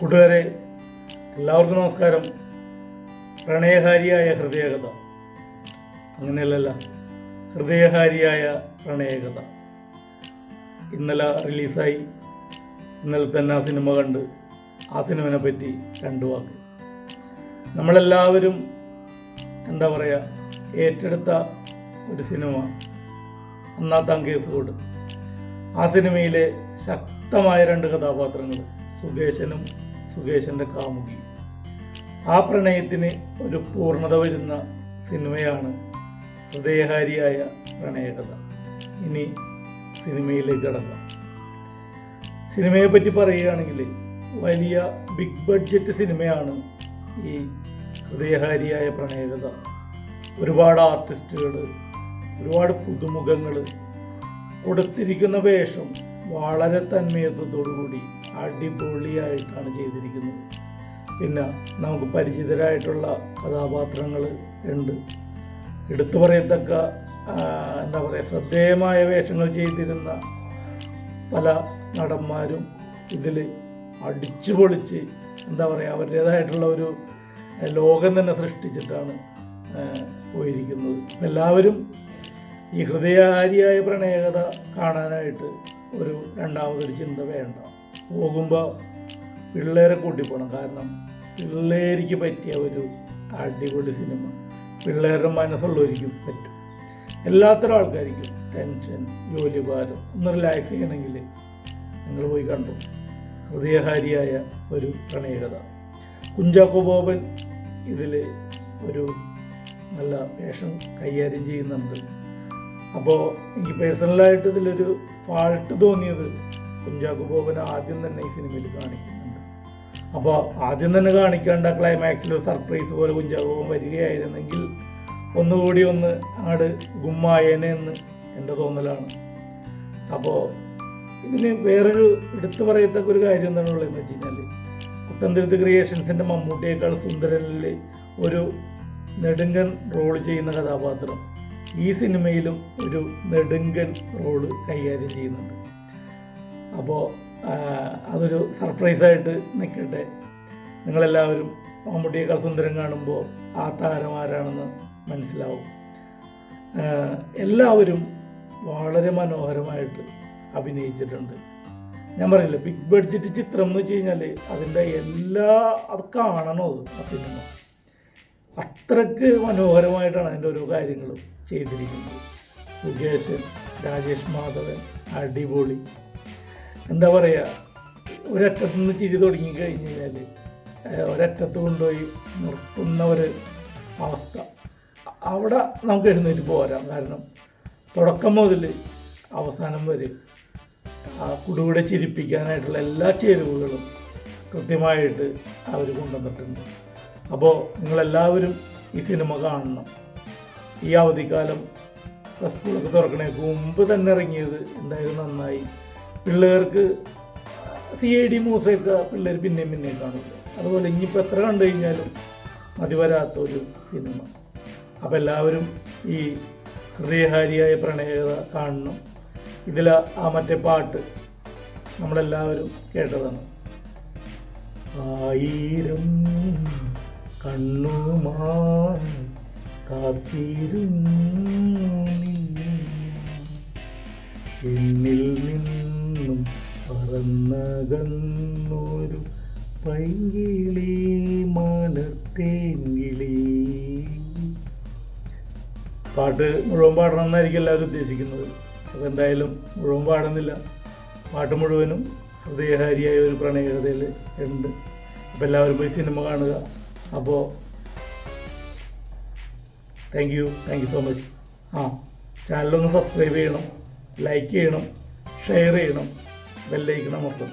കൂട്ടുകാരെ എല്ലാവർക്കും നമസ്കാരം. പ്രണയഹാരിയായ ഹൃദയകഥ. അങ്ങനെയല്ലല്ല ഹൃദയഹാരിയായ പ്രണയകഥ. ഇന്നലെ റിലീസായി. ഇന്നലെ തന്നെ ആ സിനിമ കണ്ട് ആ സിനിമനെ പറ്റി രണ്ടു വാക്ക്. നമ്മളെല്ലാവരും എന്താ പറയുക ഏറ്റെടുത്ത ഒരു സിനിമ ഒന്നാത്താം കേസ് കോഡ് ആ സിനിമയിലെ ശക്തമായ രണ്ട് കഥാപാത്രങ്ങൾ സുകേശനും സുകേശന്റെ കാമുകി. ആ പ്രണയത്തിന് ഒരു പൂർണത വരുന്ന സിനിമയാണ് ഹൃദയഹാരിയായ പ്രണയകഥ. ഇനി സിനിമയിലേക്ക് കടക്കാം. സിനിമയെ പറ്റി പറയുകയാണെങ്കിൽ വലിയ ബിഗ് ബഡ്ജറ്റ് സിനിമയാണ് ഈ ഹൃദയഹാരിയായ പ്രണയകഥ. ഒരുപാട് ആർട്ടിസ്റ്റുകൾ ഒരുപാട് പുതുമുഖങ്ങൾ കൊടുത്തിരിക്കുന്ന വേഷം വളരെ തന്മയത്വത്തോടുകൂടി അടിപൊളിയായിട്ടാണ് ചെയ്തിരിക്കുന്നത്. പിന്നെ നമുക്ക് പരിചിതരായിട്ടുള്ള കഥാപാത്രങ്ങൾ ഉണ്ട്. എടുത്തു പറയത്തക്ക എന്താ പറയുക ശ്രദ്ധേയമായ വേഷങ്ങൾ ചെയ്തിരുന്ന പല നടന്മാരും ഇതിൽ അടിച്ചു പൊളിച്ച് എന്താ പറയുക അവരുടേതായിട്ടുള്ള ഒരു ലോകം തന്നെ സൃഷ്ടിച്ചിട്ടാണ് പോയിരിക്കുന്നത്. എല്ലാവരും ഈ ഹൃദയഹാരിയായ പ്രണയകഥ കാണാനായിട്ട് ഒരു രണ്ടാമതൊരു ചിന്ത വേണ്ട. പോകുമ്പോൾ പിള്ളേരെ കൂട്ടിപ്പോണം കാരണം പിള്ളേർക്ക് പറ്റിയ ഒരു അടിപൊളി സിനിമ. പിള്ളേരുടെ മനസ്സുള്ളവർക്കും പറ്റും. എല്ലാത്തരം ആൾക്കാർക്കും ടെൻഷൻ ജോലി ഭാരം ഒന്ന് റിലാക്സ് ചെയ്യണമെങ്കിൽ നിങ്ങൾ പോയി കണ്ടു. ഹൃദയഹാരിയായ ഒരു പ്രണയകഥ. കുഞ്ചാക്കോ ബോബൻ ഇതിൽ ഒരു നല്ല വേഷം കൈകാര്യം ചെയ്യുന്നുണ്ട്. അപ്പോൾ എനിക്ക് പേഴ്സണലായിട്ട് ഇതിലൊരു ഫാൾട്ട് തോന്നിയത് കുഞ്ചാക്കോ ബോബൻ ആദ്യം തന്നെ ഈ സിനിമയിൽ കാണിക്കുന്നുണ്ട്. അപ്പോൾ ആദ്യം തന്നെ കാണിക്കേണ്ട ക്ലൈമാക്സിൽ ഒരു സർപ്രൈസ് പോലെ കുഞ്ചാക്കോ ബോബൻ വരികയായിരുന്നെങ്കിൽ ഒന്നുകൂടി ഒന്ന് ആട് ഗുമ്മായേനെ എന്ന് എന്റെ തോന്നലാണ്. അപ്പോൾ ഇതിന് വേറൊരു എടുത്തു പറയത്തക്ക ഒരു കാര്യം എന്താണുള്ളതെന്ന് വെച്ച് കഴിഞ്ഞാൽ കുട്ടന്തിരുത്ത് ക്രിയേഷൻസിന്റെ മമ്മൂട്ടിയേക്കാൾ സുന്ദരനിൽ ഒരു നെടുങ്കൻ റോൾ ചെയ്യുന്ന കഥാപാത്രം ഈ സിനിമയിലും ഒരു നെടുങ്കൻ റോൾ കൈകാര്യം ചെയ്യുന്നുണ്ട്. അപ്പോൾ അതൊരു സർപ്രൈസായിട്ട് നിൽക്കട്ടെ. നിങ്ങളെല്ലാവരും മമ്മൂട്ടിയേക്കാൾ സുന്ദരം കാണുമ്പോൾ ആ താരം ആരാണെന്ന് മനസ്സിലാവും. എല്ലാവരും വളരെ മനോഹരമായിട്ട് അഭിനയിച്ചിട്ടുണ്ട്. ഞാൻ പറയില്ല ബിഗ് ബഡ്ജറ്റ് ചിത്രം എന്ന് വെച്ച് കഴിഞ്ഞാൽ അതിന്റെ എല്ലാ അത് കാണണോ അത് ആ സിനിമ? അത്രയ്ക്ക് മനോഹരമായിട്ടാണ് അതിന്റെ ഓരോ കാര്യങ്ങളും ചെയ്തിരിക്കുന്നത്. സുകേശൻ രാജേഷ് മാധവൻ അടിപൊളി. എന്താ പറയുക ഒരറ്റത്തു നിന്ന് ചിരി തുടങ്ങി കഴിഞ്ഞ് കഴിഞ്ഞാൽ ഒരറ്റത്ത് കൊണ്ടുപോയി നിർത്തുന്ന ഒരു അവസ്ഥ. അവിടെ നമുക്ക് എഴുന്നേറ്റ് പോരാം. കാരണം തുടക്കം മുതൽ അവസാനം വരെ ആ കുടുവിടെ ചിരിപ്പിക്കാനായിട്ടുള്ള എല്ലാ ചേരുവകളും കൃത്യമായിട്ട് അവർ കൊണ്ടുവന്നിട്ടുണ്ട്. അപ്പോൾ നിങ്ങളെല്ലാവരും ഈ സിനിമ കാണണം. ഈ അവധിക്കാലം സ്കൂളൊക്കെ തുറക്കണേക്ക് മുമ്പ് തന്നെ ഇറങ്ങിയത് എന്തായാലും നന്നായി. പിള്ളേർക്ക് സി ഐ ഡി മൂസയൊക്കെ പിള്ളേർ പിന്നെയും പിന്നെയും കാണില്ല അതുപോലെ ഇനിയിപ്പോൾ എത്ര കണ്ടു കഴിഞ്ഞാലും മതി വരാത്ത ഒരു സിനിമ. അപ്പോൾ എല്ലാവരും ഈ ഹൃദയഹാരിയായ പ്രണയകഥ കാണണം. ഇതിൽ ആ മറ്റേ പാട്ട് നമ്മളെല്ലാവരും കേട്ടതാണ്. ആയിരം കണ്ണുമായി കാത്തിരുന്നു. പൈകിളി മലത്തേങ്കിളി പാട്ട് മുഴുവൻ പാടണം എന്നായിരിക്കും എല്ലാവരും ഉദ്ദേശിക്കുന്നത്. അപ്പോൾ എന്തായാലും മുഴുവൻ പാടുന്നില്ല. പാട്ട് മുഴുവനും ഹൃദയഹാരിയായ ഒരു പ്രണയകഥയിൽ ഉണ്ട്. അപ്പോൾ എല്ലാവരും പോയി സിനിമ കാണുക. അപ്പോൾ thank you thank you so much ആ ചാനലൊന്ന് സബ്സ്ക്രൈബ് ചെയ്യണം ലൈക്ക് ചെയ്യണം ഷെയർ ചെയ്യണം ബെല്ലൈക്കണം മൊത്തം